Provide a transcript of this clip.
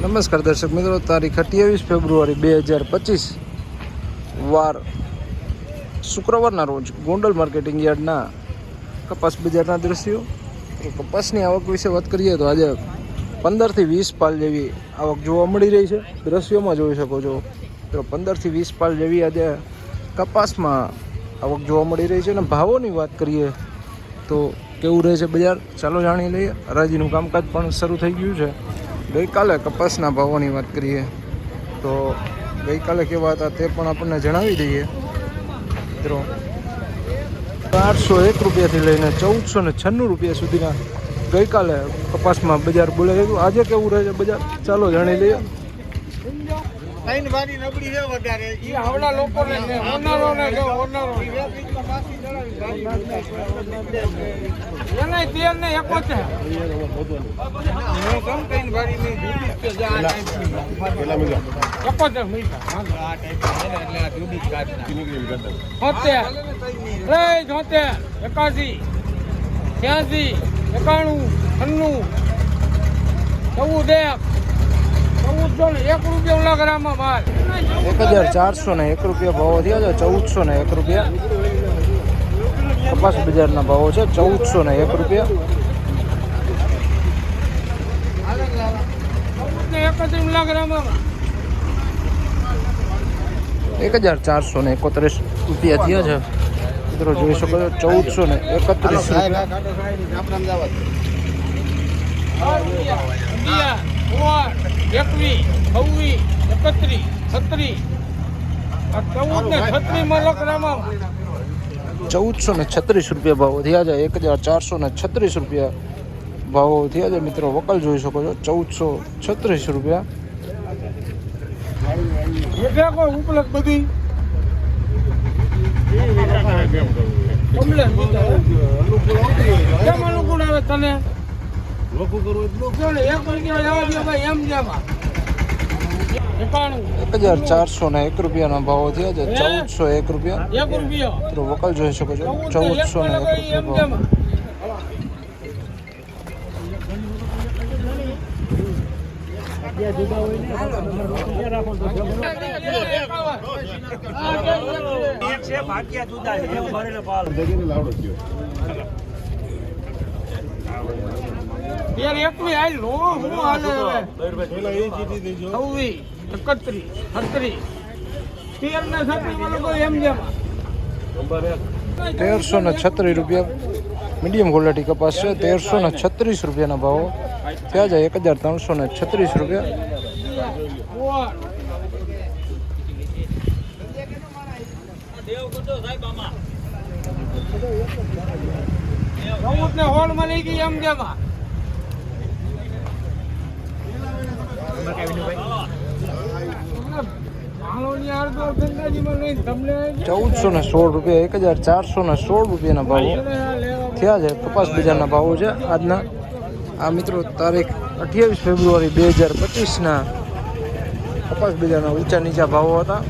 નમસ્કાર દર્શક મિત્રો, તારીખ અઠ્યાવીસ ફેબ્રુઆરી બે હજાર પચીસ વાર શુક્રવારના રોજ ગોંડલ માર્કેટિંગ યાર્ડના કપાસ બજારના દ્રશ્યો. કપાસની આવક વિશે વાત કરીએ તો આજે પંદરથી વીસ પાલ જેવી આવક જોવા મળી રહી છે. દ્રશ્યોમાં જોઈ શકો છો તો પંદરથી વીસ પાલ જેવી આજે કપાસમાં આવક જોવા મળી રહી છે. અને ભાવોની વાત કરીએ તો કેવું રહે છે બજાર? ચાલો જાણી લઈએ. હરાજીનું કામકાજ પણ શરૂ થઈ ગયું છે. ગઈકાલે કપાસના ભાવોની વાત કરીએ તો ગઈકાલે કેવા હતા તે પણ આપણને જણાવી દઈએ. મિત્રો આઠસો એક રૂપિયાથી લઈને ચૌદસો ને છન્નું રૂપિયા સુધીના ગઈકાલે કપાસમાં બજાર બોલાઈ ગયું આજે કેવું રહે છે બજાર? ચાલો જાણી લઈએ. ત્રણ વારી નબળી છે વધારે. એ હવડા લોકોને ને ઓનરોને જો ઓનરો. એને તેર ને એકોતેર હું કમ ત્રણ વારી ની જુદી છે જે આ ટાઈપની. એકોતેર મીઠા આ ટાઈપની એટલે આ જુદી જ કાઢના. છોતેર. ત્રેસ છોતેર એકાસી છ્યાસી એકાણું છન્નું ચૌદ એક. ચૌદસો ને એક રૂપિયા ઓલા માલ એક હજાર ચારસો ને એક રૂપિયા ભાવો થયા છે ચૌદસો ને એક રૂપિયા. કપાસ બજારના ભાવો છે ચૌદસો ને એક રૂપિયા. એક હજાર ચારસો ને એકોત્રીસ રૂપિયા થયા છે. મિત્રો જોઈ શકો છો ચૌદસો ને એકત્રીસ રૂપિયા. એકવીસ છવ્વીસ એકત્રીસ છત્રીસ છત્રીસમાં ચૌદસો ને છત્રીસ રૂપિયા ભાવો થયા છે. એક હજાર ચારસો ને છત્રીસ રૂપિયા ભાવો થયા છે. મિત્રો, વકલ જોઈ શકો છો. ચૌદસો છત્રીસ રૂપિયા. કોઈ ઉપલબ્ધ બધી? તને? એક રૂપિયા એક હજાર ચારસો ને એક રૂપિયાનો ભાવો થયા છે ચૌદસો એક રૂપિયા. એક રૂપિયો? મિત્રો વકલ જોઈ શકો છો ચૌદસો ને ચૌદસો ને એક એક એમ રૂપિયા ભાવ. જેમાં. યાર એકવી હાલ લો હું હાલે હવે છવ્વીસ એકત્રીસ છત્રીસ તેર ને છત્રીસમાં લોકો એમ જેમ તેરસો ને છત્રીસ રૂપિયા મીડિયમ ક્વોલિટી કપાસ છે તેરસો ને છત્રીસ રૂપિયાના ભાવો થયા છે એક હજાર ત્રણસો ને છત્રીસ રૂપિયા ચૌદ ને હોળમાં લઈ ગઈ એમ જેમાં ચૌદસો ને સોળ રૂપિયા, એક હજાર ચારસો ને સોળ રૂપિયાના ભાવો થયા છે. કપાસ બજારના ભાવો છે આજના. આ મિત્રો તારીખ અઠ્યાવીસ ફેબ્રુઆરી બે હજાર પચીસના કપાસ બજારના ઊંચા નીચા ભાવો હતા.